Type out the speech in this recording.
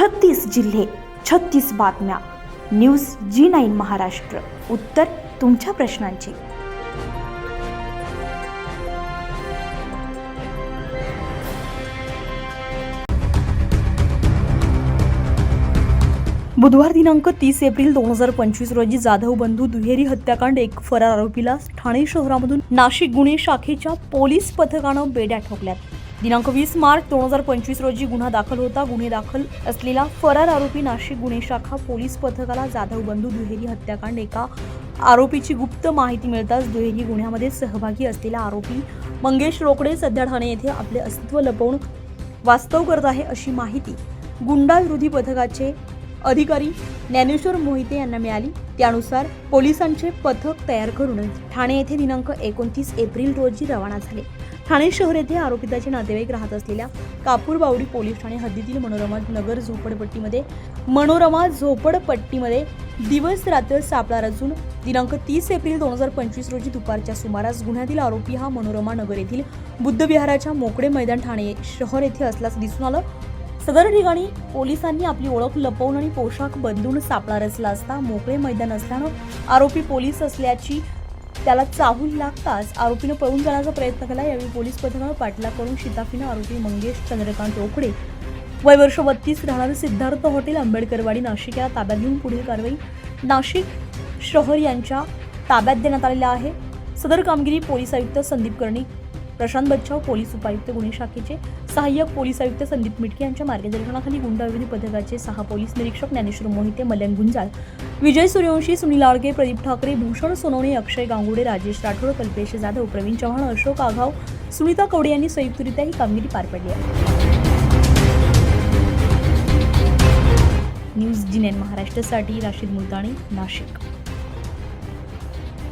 छत्तीस जिल्हे छत्तीस बातम्या. News G nine Maharashtra. उत्तर तुमच्या प्रश्नांची. बुधवार दिनांक तीस एप्रिल दोन हजार पंचवीस रोजी जाधव बंधू दुहेरी हत्याकांड एक फरार आरोपीला ठाणे शहरामधून नाशिक गुन्हे शाखेच्या पोलीस पथकानं बेड्या ठोकल्यात. दिनांक वीस मार्च दोन हजार पंचवीस रोजी गुन्हा दाखल होता. गुन्हे दाखल असलेला फरार आरोपी नाशिक गुन्हे शाखा पोलीस पथकाला जाधव बंधू दुहेरी हत्याकांड. एका आरोपीची गुप्त माहिती मिळताच दुहेरी गुन्ह्यामध्ये सहभागी असलेला आरोपी मंगेश रोकडे सध्या ठाणे येथे आपले अस्तित्व लपवून वास्तव करत आहे अशी माहिती गुंडा विरोधी पथकाचे अधिकारी ज्ञानेश्वर मोहिते यांना मिळाली. त्यानुसार पोलिसांचे पथक तयार करून ठाणे येथे दिनांक एकोणतीस एप्रिल रोजी रवाना झाले. ठाणे शहर येथे आरोपिताचे नातेवाईक राहत असलेल्या कापूरबावडी पोलीस ठाणे हद्दीतील मनोरमा नगर झोपडपट्टीमध्ये मनोरमा झोपडपट्टीमध्ये दिवस रात्र सापळा रचून दिनांक तीस एप्रिल दोन हजार पंचवीस रोजी दुपारच्या सुमारास गुन्ह्यातील आरोपी हा मनोरमा नगर येथील बुद्धविहाराच्या मोकळे मैदान ठाणे शहर येथे असल्याचं दिसून आलं. सदर ठिकाणी पोलिसांनी आपली ओळख लपवून आणि पोशाख बदलून सापळा रचला असता मोकळे मैदान असल्यानं आरोपी पोलीस असल्याची त्याला चाहूल लागताच आरोपीनं पळून जाण्याचा प्रयत्न केला. यावेळी पोलीस पथकानं पाठलाग करून शिताफीनं आरोपी मंगेश चंद्रकांत रोकडे वय वर्ष बत्तीस राहणारे सिद्धार्थ हॉटेल आंबेडकरवाडी नाशिक याला ताब्यात घेऊन पुढील कारवाई नाशिक शहर यांच्या ताब्यात देण्यात आलेल्या आहे. सदर कामगिरी पोलीस आयुक्त संदीप कर्णिक प्रशांत बच्चाव पोलीस उपायुक्त गुन्हे शाखेचे सहाय्यक पोलीस आयुक्त संदीप मिटके यांच्या मार्गदर्शनाखाली गुंडाविरोधी पथकाचे सहा पोलीस निरीक्षक ज्ञानेश्वर मोहिते मल्यान गुंजाळ विजय सूर्यवंशी सुनील आळगे प्रदीप ठाकरे भूषण सोनवणे अक्षय गांगुडे राजेश राठोड कल्पेश जाधव प्रवीण चव्हाण अशोक आघाव सुनीता कवडे यांनी संयुक्तरित्या ही कामगिरी पार पडली आहे. न्यूज जिनेन महाराष्ट्रासाठी राशीद मुलताणी नाशिक.